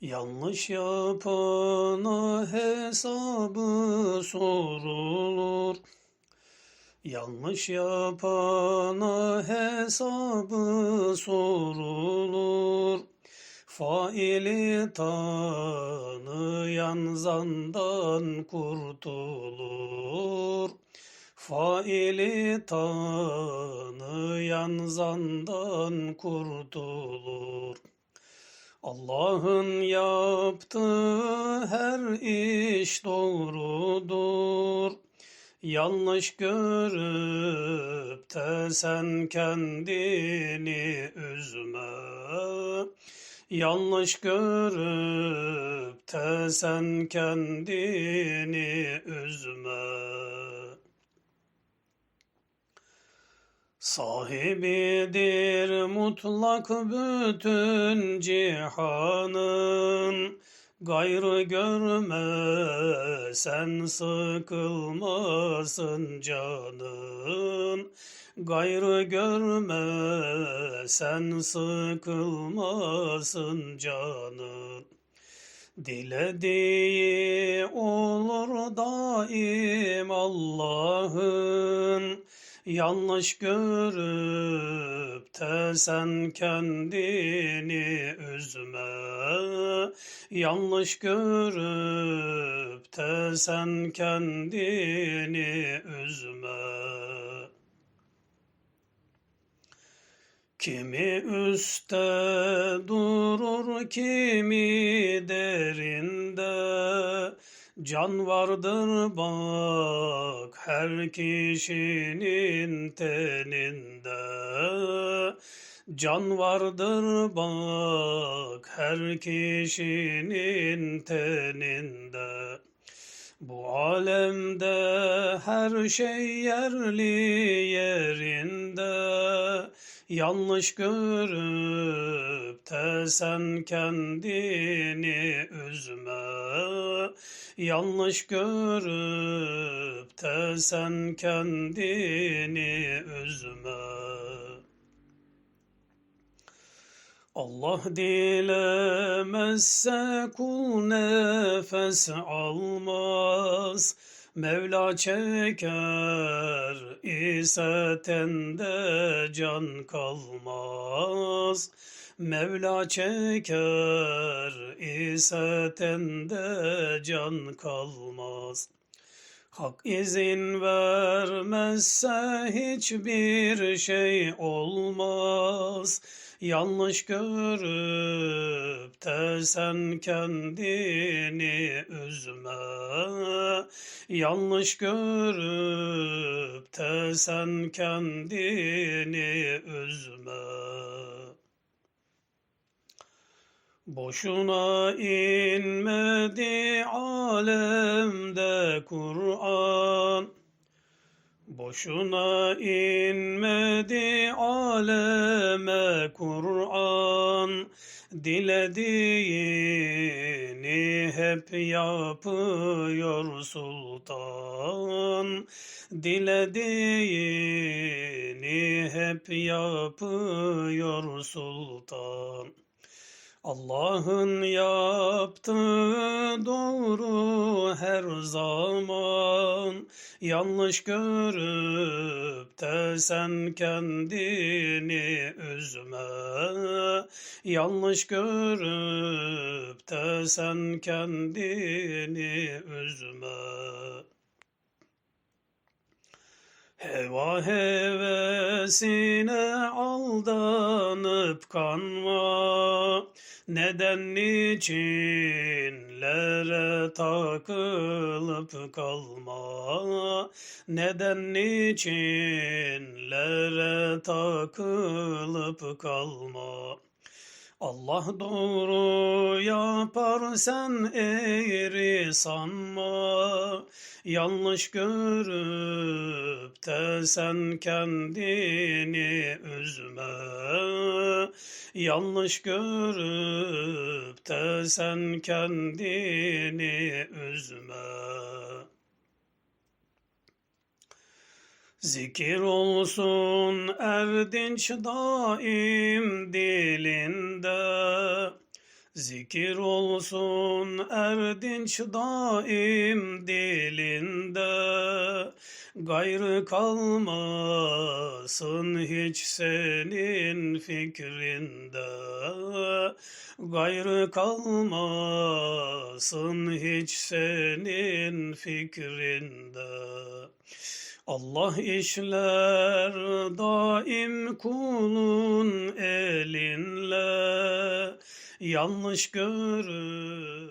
Yanlış yapana hesabı sorulur. Yanlış yapana hesabı sorulur. Faili tanıyan zandan kurtulur. Faili tanıyan zandan kurtulur. Allah'ın yaptığı her iş doğrudur. Yanlış görüp de sen kendini üzme. Yanlış görüp de sen kendini üzme. Sahibidir mutlak bütün cihanın. Gayrı görme sen sıkılmasın canın. Gayrı görme sen sıkılmasın canın. Dilediği olur daim Allah'ın. Yanlış görüp de sen kendini üzme. Yanlış görüp de sen kendini üzme. Kimi üstte durur, kimi derinde. Can vardır bak her kişinin teninde. Can vardır bak her kişinin teninde. Bu alemde her şey yerli yerinde. Yanlış görüp de sen kendini üzme. Yanlış görüp de sen kendini üzme. Allah dilemezse kul nefes almaz. Mevla çeker ise tende can kalmaz. Mevla çeker ise tende can kalmaz. Hak izin vermezse hiçbir şey olmaz. Yanlış görüp de sen kendini üzme. Yanlış görüp de sen kendini üzme. Boşuna inmedi alemde Kur'an. Boşuna inmedi aleme Kur'an. Dilediğini hep yapıyor sultan. Dilediğini hep yapıyor sultan. Allah'ın yaptığı doğru her zaman. Yanlış görüp de sen kendini üzme. Yanlış görüp de sen kendini üzme Heva hevesine aldanıp kanma neden niçinlere takılıp kalma? Neden niçinlere takılıp kalma? Allah doğru yapar sen eğri sanma. Yanlış görüp de sen kendini üzme. Yanlış görüp de sen kendini üzme. Zikir olsun erdinç daim dilinde. Zikir olsun erdinç daim dilinde, gayrı kalmasın hiç senin fikrinde, gayrı kalmasın hiç senin fikrinde. Allah işler daim kulun elinle, yanlış görür